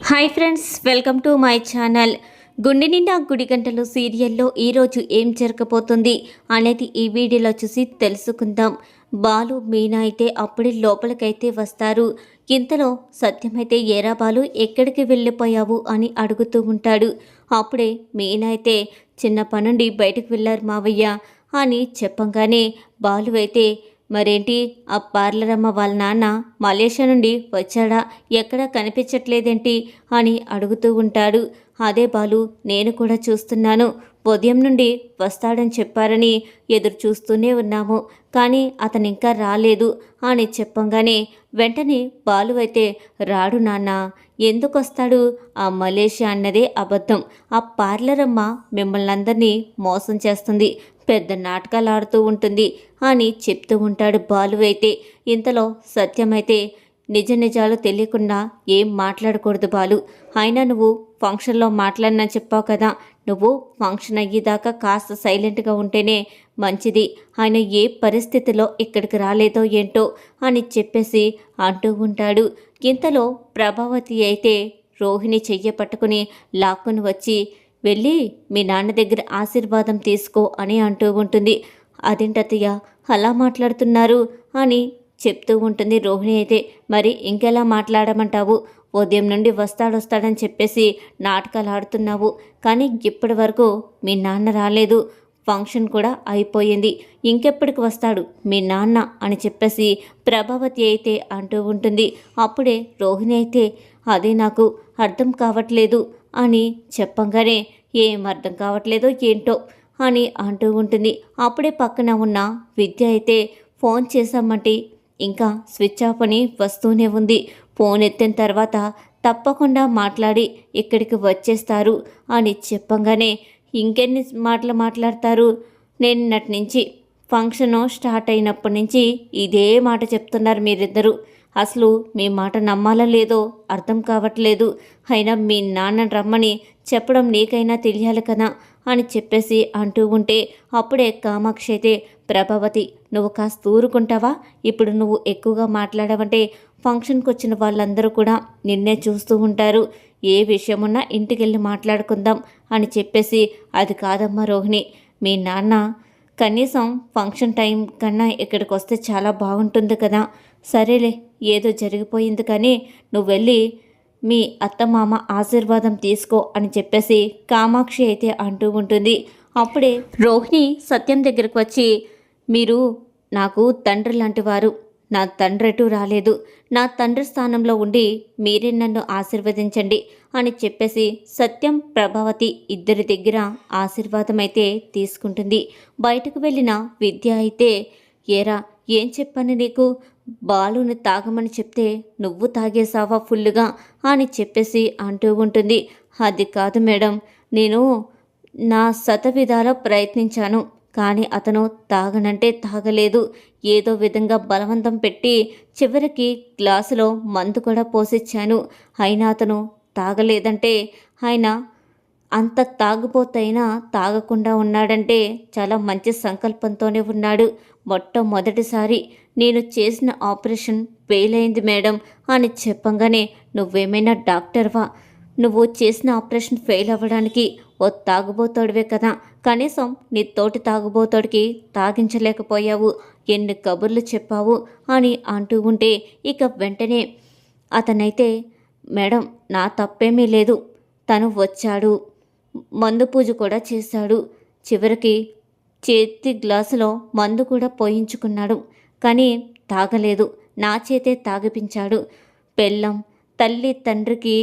Hi friends welcome to my channel. గుండె నిండా గుడి గంటలు సీరియల్లో ఈరోజు ఏం జరగబోతుంది అనేది ఈ వీడియోలో చూసి తెలుసుకుందాం. బాలు మీనా అయితే అప్పుడే లోపలికైతే వస్తారు. ఇంతలో సత్యమైతే ఏరా బాలు ఎక్కడికి వెళ్ళిపోయావు? అని అడుగుతూ ఉంటాడు. అప్పుడే మీనా అయితే చిన్న పనుండి బయటకు వెళ్ళారు మావయ్య అని చెప్పంగానే బాలు అయితే మరేంటి? ఆ పార్లర్ అమ్మ వాళ్ళ నాన్న మలేషియా నుండి వచ్చాడా? ఎక్కడా కనిపించట్లేదేంటి? అని అడుగుతూ ఉంటాడు. అదే బాలు నేను కూడా చూస్తున్నాను. ఉదయం నుండి వస్తాడని చెప్పారని ఎదురు చూస్తూనే ఉన్నాము. కానీ అతను ఇంకా రాలేదు అని చెప్పంగానే వెంటనే బాలు అయితే రాడు నాన్న ఎందుకు వస్తాడు? ఆ మలేషియా అన్నదే అబద్ధం. ఆ పార్లర్ అమ్మ మిమ్మల్ని అందరినీ మోసం చేస్తుంది. పెద్ద నాటకాలు ఆడుతూ ఉంటుంది అని చెప్తూ ఉంటాడు బాలు అయితే. ఇంతలో సత్యమైతే నిజ నిజాలు తెలియకుండా ఏం మాట్లాడకూడదు బాలు. అయినా నువ్వు ఫంక్షన్లో మాట్లాడినా చెప్పావు కదా. నువ్వు ఫంక్షన్ అయ్యేదాకా కాస్త సైలెంట్గా ఉంటేనే మంచిది. ఆయన ఏ పరిస్థితిలో ఇక్కడికి రాలేదో ఏంటో అని చెప్పేసి అంటూ ఉంటాడు. ఇంతలో ప్రభావతి అయితే రోహిణి చెయ్య పట్టుకుని లాక్కుని వచ్చి వెళ్ళి మీ నాన్న దగ్గర ఆశీర్వాదం తీసుకో అని అంటూ ఉంటుంది. అదేంటత్తయ్య అలా మాట్లాడుతున్నారు అని చెప్తూ ఉంటుంది రోహిణి అయితే. మరి ఇంకెలా మాట్లాడమంటావు? ఉదయం నుండి వస్తాడొస్తాడని చెప్పేసి నాటకాలు ఆడుతున్నావు. కానీ ఇప్పటి వరకు మీ నాన్న రాలేదు. ఫంక్షన్ కూడా అయిపోయింది. ఇంకెప్పటికి వస్తాడు మీ నాన్న అని చెప్పేసి ప్రభావతి అయితే అంటూ ఉంటుంది. అప్పుడే రోహిణి అయితే అదే నాకు అర్థం కావట్లేదు. అని చెప్పంగానే ఏం అర్థం కావట్లేదో ఏంటో అని అంటూ ఉంటుంది. అప్పుడే పక్కన ఉన్న విద్య అయితే ఫోన్ చేశామంటే ఇంకా స్విచ్ ఆఫ్ అని వస్తూనే ఉంది. ఫోన్ ఎత్తిన తర్వాత తప్పకుండా మాట్లాడి ఇక్కడికి వచ్చేస్తారు అని చెప్పంగానే ఇంకెన్ని మాటలు మాట్లాడతారు? నేను నటి నుంచి ఫంక్షన్ స్టార్ట్ అయినప్పటి నుంచి ఇదే మాట చెప్తున్నారు మీరిద్దరూ. అసలు మీ మాట నమ్మాలో లేదో అర్థం కావట్లేదు. అయినా మీ నాన్న రమ్మని చెప్పడం నీకైనా తెలియాలి కదా అని చెప్పేసి అంటూ ఉంటే అప్పుడే కామాక్షి అయితే ప్రభావతి నువ్వు కాస్త ఊరుకుంటావా? ఇప్పుడు నువ్వు ఎక్కువగా మాట్లాడవంటే ఫంక్షన్కి వచ్చిన వాళ్ళందరూ కూడా నిన్నే చూస్తూ ఉంటారు. ఏ విషయమున్నా ఇంటికెళ్ళి మాట్లాడుకుందాం అని చెప్పేసి అది కాదమ్మా రోహిణి. మీ నాన్న కనీసం ఫంక్షన్ టైం కన్నా ఇక్కడికి వస్తే చాలా బాగుంటుంది కదా. సరేలే ఏదో జరిగిపోయింది కానీ నువ్వు వెళ్ళి మీ అత్తమామ ఆశీర్వాదం తీసుకో అని చెప్పేసి కామాక్షి అయితే అంటూ ఉంటుంది. అప్పుడే రోహిణి సత్యం దగ్గరకు వచ్చి మీరు నాకు తండ్రి లాంటి వారు. నా తండ్రి రాలేదు. నా తండ్రి స్థానంలో ఉండి మీరే నన్ను ఆశీర్వదించండి అని చెప్పేసి సత్యం ప్రభావతి ఇద్దరి దగ్గర ఆశీర్వాదం అయితే తీసుకుంటుంది. బయటకు వెళ్ళిన విద్య అయితే ఏరా ఏం చెప్పాను నీకు? బాలుని తాగమని చెప్తే నువ్వు తాగేసావా ఫుల్లుగా? అని చెప్పేసి అంటూ ఉంటుంది. అది కాదు మేడం నేను నా శతవిధాల ప్రయత్నించాను కానీ అతను తాగనంటే తాగలేదు. ఏదో విధంగా బలవంతం పెట్టి చివరికి గ్లాసులో మందు కూడా పోసిచ్చాను. అయినా అతను తాగలేదంటే ఆయన అంత తాగుపోతైనా తాగకుండా ఉన్నాడంటే చాలా మంచి సంకల్పంతోనే ఉన్నాడు. మొట్టమొదటిసారి నేను చేసిన ఆపరేషన్ ఫెయిల్ అయింది మేడం అని చెప్పంగానే నువ్వేమైనా డాక్టర్వా? నువ్వు చేసిన ఆపరేషన్ ఫెయిల్ అవ్వడానికి ఓ తాగుబోతాడువే కదా. కనీసం నీ తోటి తాగుబోతాడికి తాగించలేకపోయావు. ఎన్ని కబుర్లు చెప్పావు అని అంటూ ఉంటే ఇక వెంటనే అతనైతే మేడం నా తప్పేమీ లేదు. తను వచ్చాడు. మందు పూజ కూడా చేశాడు. చివరికి చేతి గ్లాసులో మందు కూడా పోయించుకున్నాడు. కానీ తాగలేదు. నా చేతే తాగిపించాడు. పెళ్ళం తల్లి తండ్రికి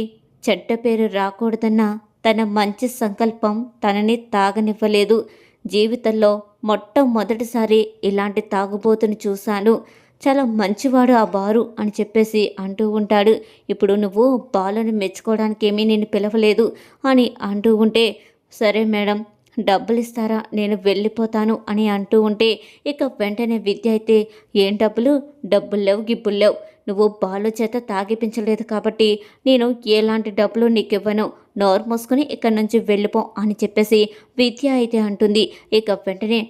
చెడ్డ పేరు రాకూడదన్న తన మంచి సంకల్పం తనని తాగనివ్వలేదు. జీవితంలో మొట్టమొదటిసారి ఇలాంటి తాగుబోతుని చూశాను. చాలా మంచివాడు ఆ బారు అని చెప్పేసి అంటూ ఉంటాడు. ఇప్పుడు నువ్వు బాలుని మెచ్చుకోవడానికి ఏమీ నేను పిలవలేదు అని అంటూ ఉంటే సరే మేడం డబ్బులు ఇస్తారా నేను వెళ్ళిపోతాను అని అంటూ ఉంటే ఇక వెంటనే విద్య అయితే ఏం డబ్బులు? డబ్బులు లేవు గిబ్బులు లేవు. నువ్వు బాలు చేత తాగిపించలేదు కాబట్టి నేను ఎలాంటి డబ్బులు నీకు ఇవ్వను నోరు మూసుకొని ఇక్కడి నుంచి వెళ్ళిపో అని చెప్పేసి విద్య అయితే అంటుంది. ఇక వెంటనే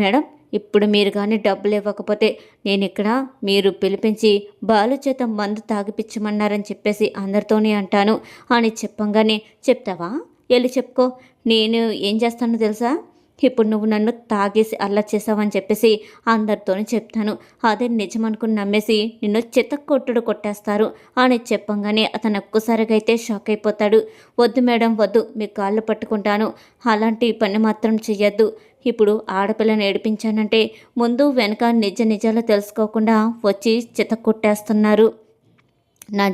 మేడం ఇప్పుడు మీరు కానీ డబ్బులు ఇవ్వకపోతే నేను ఇక్కడ మీరు పిలిపించి బాలు చేత మందు తాగిపించమన్నారని చెప్పేసి అందరితోనే అంటాను. అని చెప్పంగానే చెప్తావా? వెళ్ళి చెప్పుకో. నేను ఏం చేస్తానో తెలుసా? ఇప్పుడు నువ్వు నన్ను తాగేసి అల్లా చేసావని చెప్పేసి అందరితోనే చెప్తాను. అదే నిజం అనుకుని నమ్మేసి నిన్ను చిత్త కొట్టుడు కొట్టేస్తారు. అని చెప్పంగానే అతను ఒక్కసారిగా అయితే షాక్ అయిపోతాడు. వద్దు మేడం వద్దు. మీ కాళ్ళు పట్టుకుంటాను. అలాంటి పని మాత్రం చెయ్యొద్దు. ఇప్పుడు ఆడపిల్లని ఏడిపించానంటే ముందు వెనక నిజ నిజాలు తెలుసుకోకుండా వచ్చి చిత్త కొట్టేస్తున్నారు నా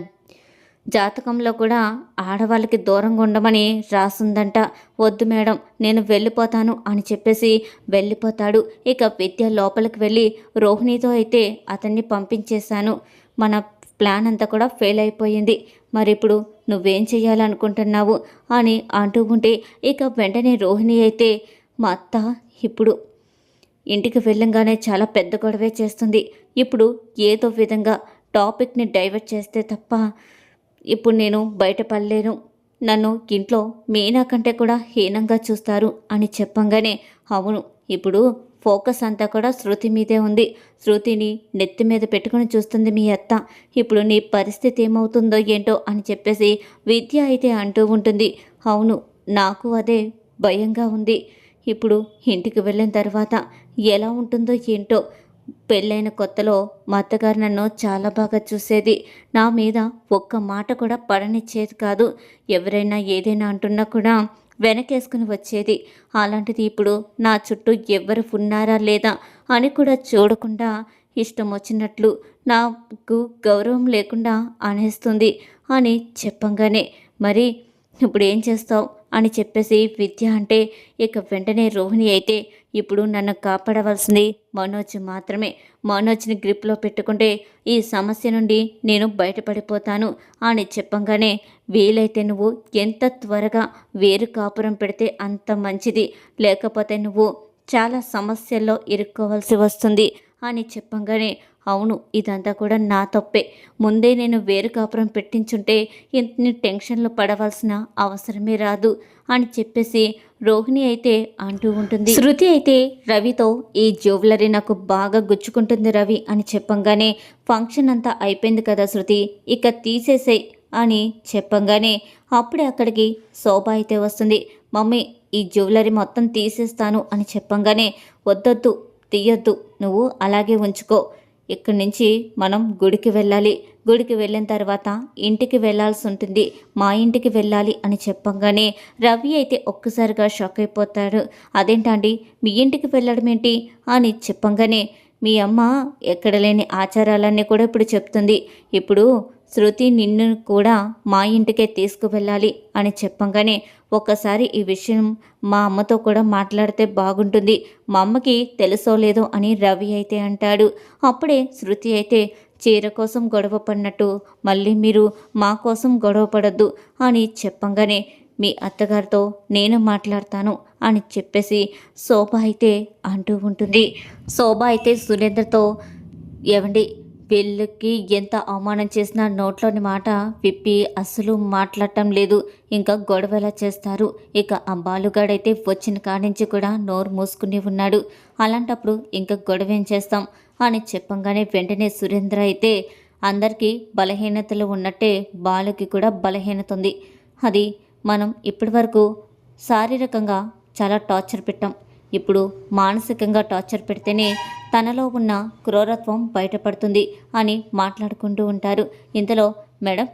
జాతకంలో కూడా ఆడవాళ్ళకి దూరంగా ఉండమని రాసుందంట. వద్దు మేడం నేను వెళ్ళిపోతాను అని చెప్పేసి వెళ్ళిపోతాడు. ఇక విద్య లోపలికి వెళ్ళి రోహిణితో అయితే అతన్ని పంపించేశాను. మన ప్లాన్ అంతా కూడా ఫెయిల్ అయిపోయింది. మరి ఇప్పుడు నువ్వేం చేయాలనుకుంటున్నావు అని అంటూ ఉంటే ఇక వెంటనే రోహిణి అయితే మా అత్త ఇప్పుడు ఇంటికి వెళ్ళంగానే చాలా పెద్ద గొడవే చేస్తుంది. ఇప్పుడు ఏదో విధంగా టాపిక్ని డైవర్ట్ చేస్తే తప్ప ఇప్పుడు నేను బయటపడలేను నన్ను ఇంట్లో మీనా కంటే కూడా హీనంగా చూస్తారు అని చెప్పంగానే అవును ఇప్పుడు ఫోకస్ అంతా కూడా శృతి మీదే ఉంది. శృతిని నెత్తి మీద పెట్టుకుని చూస్తుంది మీ అత్త. ఇప్పుడు నీ పరిస్థితి ఏమవుతుందో ఏంటో అని చెప్పేసి విద్య అయితే అంటూ ఉంటుంది. అవును నాకు అదే భయంగా ఉంది. ఇప్పుడు ఇంటికి వెళ్ళిన తర్వాత ఎలా ఉంటుందో ఏంటో పెళ్ళైన కొత్తలో మా అత్తగారు నన్ను చాలా బాగా చూసేది. నా మీద ఒక్క మాట కూడా పడనిచ్చేది కాదు. ఎవరైనా ఏదైనా అంటున్నా కూడా వెనకేసుకుని వచ్చేది. అలాంటిది ఇప్పుడు నా చుట్టూ ఎవరు ఉన్నారా లేదా అని కూడా చూడకుండా ఇష్టం వచ్చినట్లు నాకు గౌరవం లేకుండా అనేస్తుంది అని చెప్పంగానే మరి ఇప్పుడు ఏం చేస్తావు? అని చెప్పేసి విద్య అంటే ఇక వెంటనే రోహిణి అయితే ఇప్పుడు నన్ను కాపాడవలసింది మనోజ్ మాత్రమే. మనోజ్ని గ్రిప్లో పెట్టుకుంటే ఈ సమస్య నుండి నేను బయటపడిపోతాను అని చెప్పంగానే వీలైతే నువ్వు ఎంత త్వరగా వేరు కాపురం పెడితే అంత మంచిది. లేకపోతే నువ్వు చాలా సమస్యల్లో ఇరుక్కోవాల్సి వస్తుంది అని చెప్పంగానే అవును ఇదంతా కూడా నా తప్పే. ముందే నేను వేరు కాపురం పెట్టించుంటే ఇంతని టెన్షన్లు పడవలసిన అవసరమే రాదు అని చెప్పేసి రోహిణి అయితే అంటూ ఉంటుంది. శృతి అయితే రవితో ఈ జ్యువెలరీ నాకు బాగా గుచ్చుకుంటుంది రవి అని చెప్పంగానే ఫంక్షన్ అంతా అయిపోయింది కదా శృతి ఇక తీసేసే అని చెప్పంగానే అప్పుడే అక్కడికి శోభ అయితే వస్తుంది. మమ్మీ ఈ జ్యువెలరీ మొత్తం తీసేస్తాను అని చెప్పంగానే వద్దొద్దు తీయొద్దు నువ్వు అలాగే ఉంచుకో. ఇక్కడి నుంచి మనం గుడికి వెళ్ళాలి. గుడికి వెళ్ళిన తర్వాత ఇంటికి వెళ్ళాల్సి ఉంటుంది. మా ఇంటికి వెళ్ళాలి అని చెప్పంగానే రవి అయితే ఒక్కసారిగా షాక్ అయిపోతాడు. అదేంటండి? మీ ఇంటికి వెళ్ళడం ఏంటి? అని చెప్పంగానే మీ అమ్మ ఎక్కడ లేని ఆచారాలన్నీ కూడా ఇప్పుడు చెప్తుంది. ఇప్పుడు శృతి నిన్ను కూడా మా ఇంటికే తీసుకువెళ్ళాలి అని చెప్పంగానే ఒక్కసారి ఈ విషయం మా అమ్మతో కూడా మాట్లాడితే బాగుంటుంది. మా అమ్మకి తెలుసో లేదో అని రవి అయితే అంటాడు. అప్పుడే శృతి అయితే చీర కోసం గొడవ పడినట్టు మళ్ళీ మీరు మా కోసం గొడవ పడద్దు అని చెప్పంగానే మీ అత్తగారితో నేను మాట్లాడతాను అని చెప్పేసి శోభ అయితే అంటూ ఉంటుంది. శోభ అయితే సురేంద్రతో ఏవండి వీళ్ళకి ఎంత అవమానం చేసినా నోట్లోని మాట విప్పి అస్సలు మాట్లాడటం లేదు. ఇంకా గొడవ ఎలా చేస్తారు. ఇక ఆ బాలుగాడైతే వచ్చిన కాడించి కూడా నోరు మూసుకుని ఉన్నాడు. అలాంటప్పుడు ఇంకా గొడవ ఏం చేస్తాం? అని చెప్పంగానే వెంటనే సురేంద్ర అయితే అందరికీ బలహీనతలు ఉన్నట్టే బాలుకి కూడా బలహీనత ఉంది. అది మనం ఇప్పటి వరకు శారీరకంగా చాలా టార్చర్ పెట్టాం. ఇప్పుడు మానసికంగా టార్చర్ పెడితేనే తనలో ఉన్న క్రూరత్వం బయటపడుతుంది అని మాట్లాడుకుంటూ ఉంటారు. ఇంతలో మేడం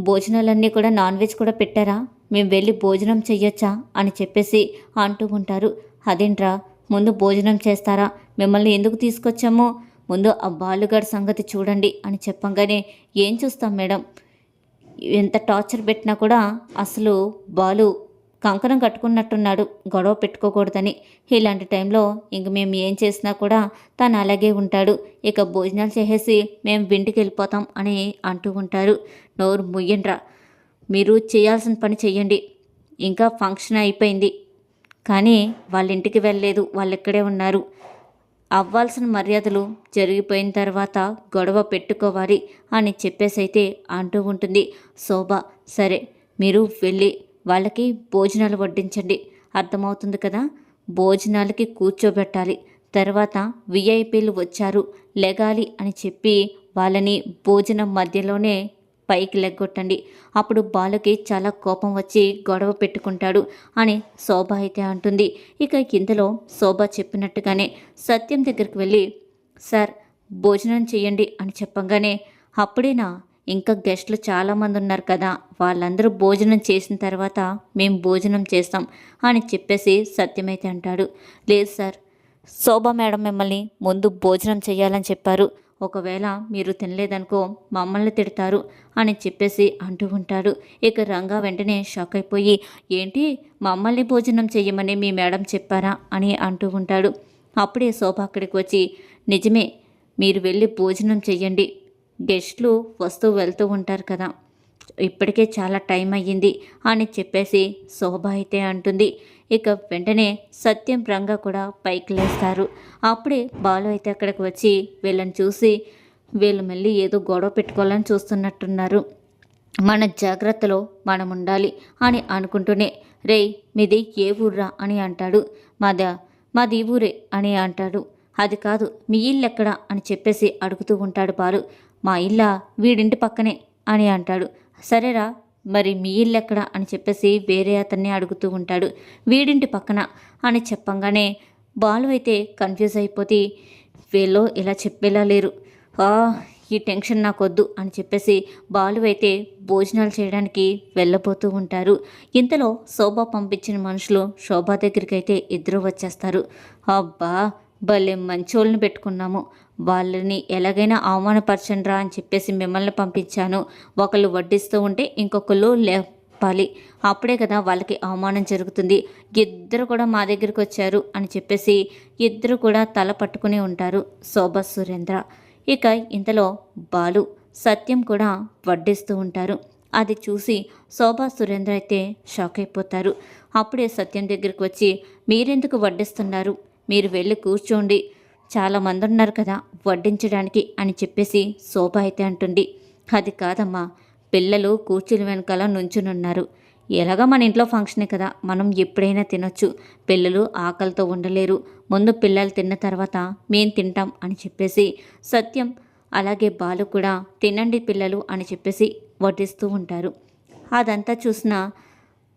భోజనాలన్నీ కూడా నాన్ వెజ్ కూడా పెట్టారా? మేము వెళ్ళి భోజనం చెయ్యొచ్చా? అని చెప్పేసి అంటూ ఉంటారు. అదేంట్రా? ముందు భోజనం చేస్తారా? మిమ్మల్ని ఎందుకు తీసుకొచ్చామో? ముందు ఆ బాలుగాడి సంగతి చూడండి అని చెప్పంగానే ఏం చూస్తాం మేడం? ఎంత టార్చర్ పెట్టినా కూడా అసలు బాలు కంకణం కట్టుకున్నట్టున్నాడు. గొడవ పెట్టుకోకూడదని. ఇలాంటి టైంలో ఇంక మేము ఏం చేసినా కూడా తను అలాగే ఉంటాడు. ఇక భోజనాలు చేసేసి మేము వింటికి వెళ్ళిపోతాం అని అంటూ ఉంటారు. నోరు ముయ్యండ్రా మీరు చేయాల్సిన పని చెయ్యండి. ఇంకా ఫంక్షన్ అయిపోయింది. కానీ వాళ్ళ ఇంటికి వెళ్ళలేదు. వాళ్ళు ఇక్కడే ఉన్నారు. అవ్వాల్సిన మర్యాదలు జరిగిపోయిన తర్వాత గొడవ పెట్టుకోవాలి అని చెప్పేసి అయితే అంటూ ఉంటుంది. శోభ సరే మీరు వెళ్ళి వాళ్ళకి భోజనాలు వడ్డించండి. అర్థమవుతుంది కదా? భోజనాలకి కూర్చోబెట్టాలి. తర్వాత విఐపీలు వచ్చారు. లెగాలి అని చెప్పి వాళ్ళని భోజనం మధ్యలోనే పైకి లెగ్గొట్టండి. అప్పుడు బాలుకి చాలా కోపం వచ్చి గొడవ పెట్టుకుంటాడు అని శోభ అయితే అంటుంది. ఇక ఇందులో శోభ చెప్పినట్టుగానే సత్యం దగ్గరికి వెళ్ళి సార్ భోజనం చేయండి అని చెప్పంగానే అప్పుడేనా? ఇంకా గెస్టులు చాలామంది ఉన్నారు కదా. వాళ్ళందరూ భోజనం చేసిన తర్వాత మేము భోజనం చేస్తాం అని చెప్పేసి సత్యమైతే అంటాడు. లేదు సార్ శోభ మేడం మిమ్మల్ని ముందు భోజనం చేయాలని చెప్పారు. ఒకవేళ మీరు తినలేదనుకో మమ్మల్ని తిడతారు అని చెప్పేసి అంటూ ఉంటాడు. ఇక రంగా వెంటనే షాక్ అయిపోయి ఏంటి మమ్మల్ని భోజనం చెయ్యమని మీ మేడం చెప్పారా? అని అంటూ ఉంటాడు. అప్పుడే శోభ అక్కడికి వచ్చి నిజమే మీరు వెళ్ళి భోజనం చెయ్యండి. గెస్ట్లు వస్తూ వెళ్తూ ఉంటారు కదా. ఇప్పటికే చాలా టైం అయ్యింది అని చెప్పేసి శోభ అయితే అంటుంది. ఇక వెంటనే సత్యం రంగ కూడా పైకి లేస్తారు. అప్పుడే బాలు అయితే అక్కడికి వచ్చి వీళ్ళని చూసి వీళ్ళు మళ్ళీ ఏదో గొడవ పెట్టుకోవాలని చూస్తున్నట్టున్నారు. మన జాగ్రత్తలో మనం ఉండాలి అని అనుకుంటూనే రేయ్ మీది ఏ ఊర్రా? అని అంటాడు. మాదా మాది ఊరే అని అంటాడు. అది కాదు మీ ఇల్లు ఎక్కడా? అని చెప్పేసి అడుగుతూ ఉంటాడు బాలు. మా ఇల్లా వీడింటి పక్కనే అని అంటాడు. సరేరా మరి మీ ఇల్లు ఎక్కడ అని చెప్పేసి వేరే అతన్ని అడుగుతూ ఉంటాడు. వీడింటి పక్కన అని చెప్పంగానే బాలు అయితే కన్ఫ్యూజ్ అయిపోతే వీళ్ళు ఇలా చెప్పేలా లేరు. ఆ ఈ టెన్షన్ నాకొద్దు అని చెప్పేసి బాలు అయితే భోజనాలు చేయడానికి వెళ్ళబోతూ ఉంటారు. ఇంతలో శోభ పంపించిన మనుషులు శోభ దగ్గరికి అయితే ఇద్దరు వచ్చేస్తారు. అబ్బా భలే మంచోళ్ళని పెట్టుకున్నాము. వాళ్ళని ఎలాగైనా అవమానపరచండిరా అని చెప్పేసి మిమ్మల్ని పంపించాను. ఒకళ్ళు వడ్డిస్తూ ఉంటే ఇంకొకళ్ళు లేపాలి. అప్పుడే కదా వాళ్ళకి అవమానం జరుగుతుంది. ఇద్దరు కూడా మా దగ్గరికి వచ్చారు అని చెప్పేసి ఇద్దరు కూడా తల పట్టుకుని ఉంటారు శోభ సురేంద్ర. ఇక ఇంతలో బాలు సత్యం కూడా వడ్డిస్తూ ఉంటారు. అది చూసి శోభా సురేంద్ర అయితే షాక్ అయిపోతారు. అప్పుడే సత్యం దగ్గరికి వచ్చి మీరెందుకు వడ్డిస్తున్నారు? మీరు వెళ్ళి కూర్చోండి. చాలామంది ఉన్నారు కదా వడ్డించడానికి అని చెప్పేసి శోభ అయితే అంటుంది. అది కాదమ్మా పిల్లలు కూర్చుని వెనకాల నుంచునున్నారు. ఎలాగా మన ఇంట్లో ఫంక్షనే కదా మనం ఎప్పుడైనా తినొచ్చు. పిల్లలు ఆకలితో ఉండలేరు. ముందు పిల్లలు తిన్న తర్వాత మేం తింటాం అని చెప్పేసి సత్యం అలాగే బాలు కూడా తినండి పిల్లలు అని చెప్పేసి వడ్డిస్తూ ఉంటారు. అదంతా చూసిన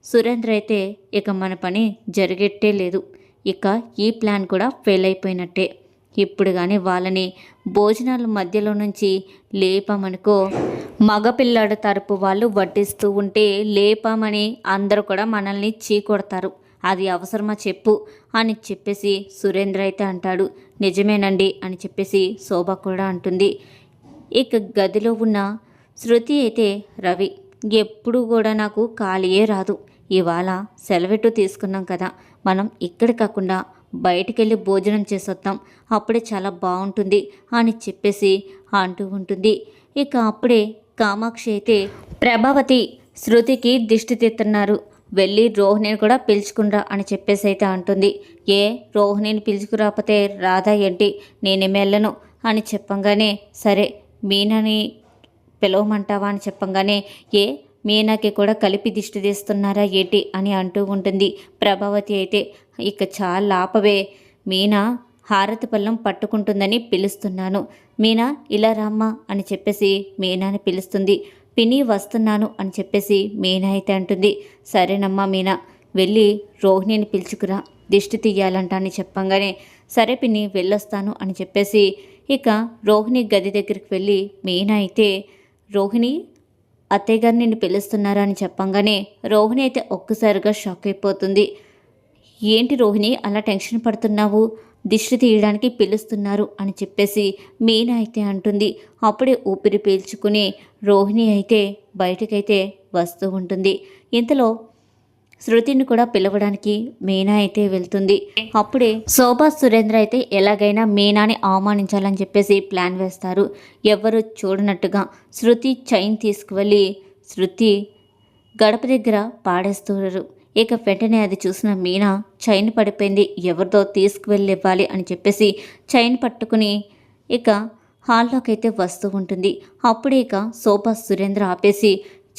సురేంద్ర అయితే ఇక మన పని జరిగేట్టే లేదు. ఇక ఈ ప్లాన్ కూడా ఫెయిల్ అయిపోయినట్టే. ఇప్పుడు కానీ వాళ్ళని భోజనాల మధ్యలో నుంచి లేపామనుకో మగపిల్లాడు తరపు వాళ్ళు వడ్డిస్తూ ఉంటే లేపామని అందరూ కూడా మనల్ని చీకొడతారు. అది అవసరమా చెప్పు అని చెప్పేసి సురేంద్ర అయితే అంటాడు. నిజమేనండి అని చెప్పేసి శోభ కూడా అంటుంది. ఇక గదిలో ఉన్న శృతి అయితే రవి ఎప్పుడు కూడా నాకు ఖాళీయే రాదు. ఇవాళ సెలవెట్టు తీసుకున్నాం కదా. మనం ఇక్కడ కాకుండా బయటికెళ్ళి భోజనం చేసొద్దాం అప్పుడే చాలా బాగుంటుంది అని చెప్పేసి అంటూ ఉంటుంది. ఇక అప్పుడే కామాక్షి అయితే ప్రభావతి శృతికి దిష్టి తీస్తున్నారు. వెళ్ళి రోహిణిని కూడా పిలుచుకునిరా అని చెప్పేసి అయితే అంటుంది. ఏ రోహిణిని పిలుచుకురాకపోతే రాధా ఏంటి? నేనేమెళ్ళను అని చెప్పంగానే సరే మీనని పిలవమంటావా అని చెప్పంగానే ఏ మీనాకి కూడా కలిపి దిష్టి తీస్తున్నారా ఏంటి అని అంటూ ఉంటుంది. ప్రభావతి అయితే ఇక చాలా ఆపవే. మీనా హారతి పళ్ళం పట్టుకుంటుందని పిలుస్తున్నాను. మీనా ఇలా రామ్మా అని చెప్పేసి మీనాని పిలుస్తుంది. పిని వస్తున్నాను అని చెప్పేసి మీనా అయితే అంటుంది. సరేనమ్మా మీనా వెళ్ళి రోహిణిని పిలుచుకురా. దిష్టి తీయాలంట అని చెప్పంగానే సరే పిన్ని వెళ్ళొస్తాను అని చెప్పేసి ఇక రోహిణి గది దగ్గరికి వెళ్ళి మీనా అయితే రోహిణి అత్తయ్య గారు నిన్ను పిలుస్తున్నారా అని చెప్పంగానే రోహిణి అయితే ఒక్కసారిగా షాక్ అయిపోతుంది. ఏంటి రోహిణి అలా టెన్షన్ పడుతున్నావు? దిష్టి తీయడానికి పిలుస్తున్నారు అని చెప్పేసి మీనా అయితే అంటుంది. అప్పుడే ఊపిరి పీల్చుకుని రోహిణి అయితే బయటకైతే వస్తూ ఉంటుంది. ఇంతలో శృతిని కూడా పిలవడానికి మీనా అయితే వెళ్తుంది. అప్పుడే శోభా సురేంద్ర అయితే ఎలాగైనా మీనాని అవమానించాలని చెప్పేసి ప్లాన్ వేస్తారు. ఎవరు చూడనట్టుగా శృతి చైన్ తీసుకువెళ్ళి శృతి గడప దగ్గర పాడేస్తున్నారు. ఇక వెంటనే అది చూసిన మీనా చైన్ పడిపోయింది. ఎవరిదో తీసుకువెళ్ళి ఇవ్వాలి అని చెప్పేసి చైన్ పట్టుకుని ఇక హాల్లోకి అయితే వస్తూ ఉంటుంది. అప్పుడే ఇక శోభా సురేంద్ర ఆపేసి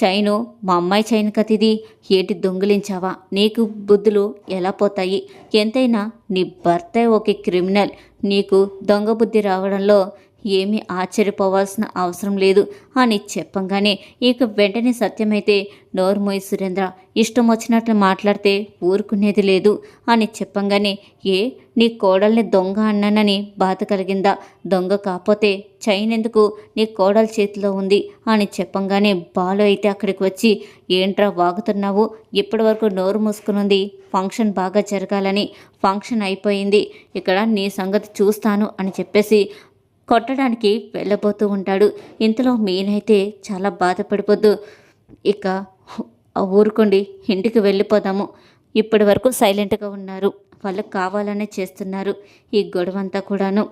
చైను మా అమ్మాయి చైన్ కతిది ఏటి దొంగిలించావా? నీకు బుద్ధులు ఎలా పోతాయి? ఎంతైనా నీ భర్తే ఒక క్రిమినల్. నీకు దొంగ బుద్ధి రావడంలో ఏమీ ఆశ్చర్యపోవాల్సిన అవసరం లేదు అని చెప్పంగానే ఇక వెంటనే సత్యమైతే నోరుమోయి సురేంద్ర ఇష్టం వచ్చినట్లు మాట్లాడితే ఊరుకునేది లేదు అని చెప్పంగానే ఏ నీ కోడల్ని దొంగ అన్నానని బాధ కలిగిందా? దొంగ కాకపోతే చైన్ ఎందుకు నీ కోడల చేతిలో ఉంది అని చెప్పంగానే బాలు అయితే అక్కడికి వచ్చి ఏంట్రా వాగుతున్నావు? ఇప్పటి వరకు నోరు మూసుకునుంది. ఫంక్షన్ బాగా జరగాలని ఫంక్షన్ అయిపోయింది. ఇక్కడ నీ సంగతి చూస్తాను అని చెప్పేసి కొట్టడానికి వెళ్ళబోతూ ఉంటాడు. ఇంతలో మీనైతే చాలా బాధపడిపోద్దు. ఇక ఊరుకోండి ఇంటికి వెళ్ళిపోదాము. ఇప్పటి వరకు సైలెంట్గా ఉన్నారు. వాళ్ళకి కావాలనే చేస్తున్నారు ఈ గొడవ అంతా కూడాను.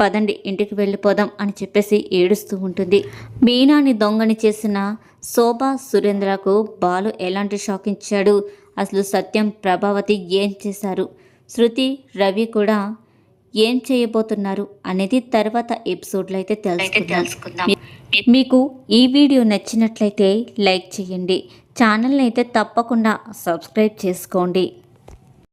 పదండి ఇంటికి వెళ్ళిపోదాం అని చెప్పేసి ఏడుస్తూ ఉంటుంది. మీనాని దొంగని చేసిన శోభా సురేంద్రకు బాలు ఎలాంటి షాక్ ఇచ్చాడు? అసలు సత్యం ప్రభావతి ఏం చేశారు? శృతి రవి కూడా ఏం చేయబోతున్నారు అనేది తర్వాత ఎపిసోడ్లో అయితే తెలుసుకుందాం. మీకు ఈ వీడియో నచ్చినట్లయితే లైక్ చేయండి. ఛానల్ని అయితే తప్పకుండా సబ్స్క్రైబ్ చేసుకోండి.